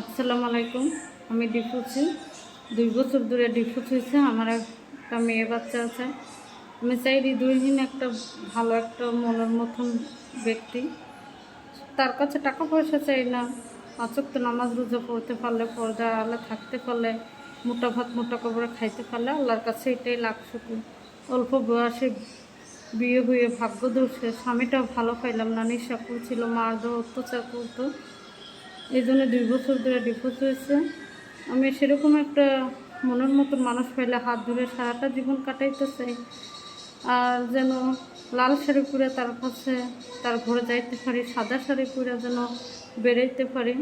আসসালামু আলাইকুম। আমি ডিফুছি দুই বছর ধরে ডিফুজ হয়েছে। আমার একটা মেয়ে বাচ্চা আছে। আমি চাই হৃদয়হীন একটা ভালো একটা মনের মতন ব্যক্তি। তার কাছে টাকা পয়সা চাই না। তো নামাজ রোজা পড়তে পারলে, পর্দা আলে থাকতে পারলে, মোটা ভাত মোটা কবরে খাইতে পারলে আল্লাহর কাছে এটাই লাখ শুকুর। অল্প বয়সে বিয়ে হয়ে ভাগ্য দোষে স্বামীটাও ভালো পাইলাম না, নেশা করছিল, মারধর, অত্যাচার করতো। এই জন্য দুই বছর ধরে ডিভোর্স হয়েছে। আমি সেরকম একটা মনের মতন মানুষ পাইলে হাত ধরে সারাটা জীবন কাটাইতে চাই আর যেন লাল শাড়ি পরে তার কাছে তার ঘরে যাইতে পারি, সাদা শাড়ি পরে যেন বেড়াইতে পারি।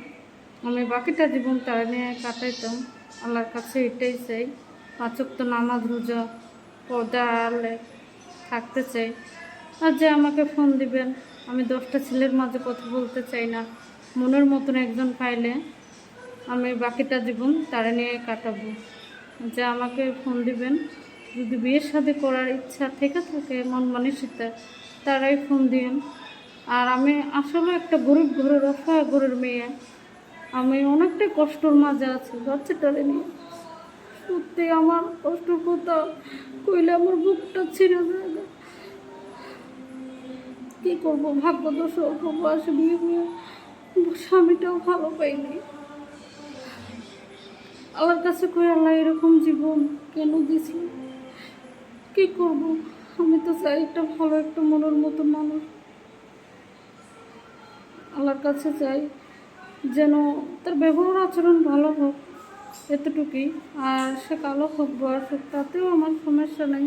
আমি বাকিটা জীবন তারা নিয়ে কাটাইতাম। আল্লাহর কাছে এটাই চাই পাঁচক তো নামাজ, রোজা, পর্দা থাকতে চাই। আর যে আমাকে ফোন দিবেন, আমি দশটা ছেলের মাঝে কথা বলতে চাই না। মনের মতন একজন পাইলে আমি বাকিটা জীবন তারা নিয়ে কাটাবো। যে আমাকে ফোন দিবেন, যদি বিয়ের সাথে করার ইচ্ছা থেকে থাকে, মন মানসিকতা, তারাই ফোন দিন আর আমি আসলে একটা গরিব ঘরের অসহায় ঘরের মেয়ে। আমি অনেকটাই কষ্টর মাঝে আছি বাচ্চাটারে নিয়ে। সত্যি আমার কষ্ট কোথাও কইলে আমার বুকটা ছিঁড়ে যায়। কী করব? ভাগ্য দোষ অল্প বয়সে বিয়ে বিয়ে স্বামীটাও ভালো পাইনি। আল্লাহর কাছে কই, আল্লাহ এরকম জীবন কেন দিছি? কি করব? আমি তো চাই একটা ভালো, একটা মনের মতো মানুষ। আল্লাহর কাছে চাই যেন তার ব্যবহার আচরণ ভালো হোক, এতটুকুই। আর সে কালো হোক বয়স হোক, তাতেও আমার সমস্যা নেই।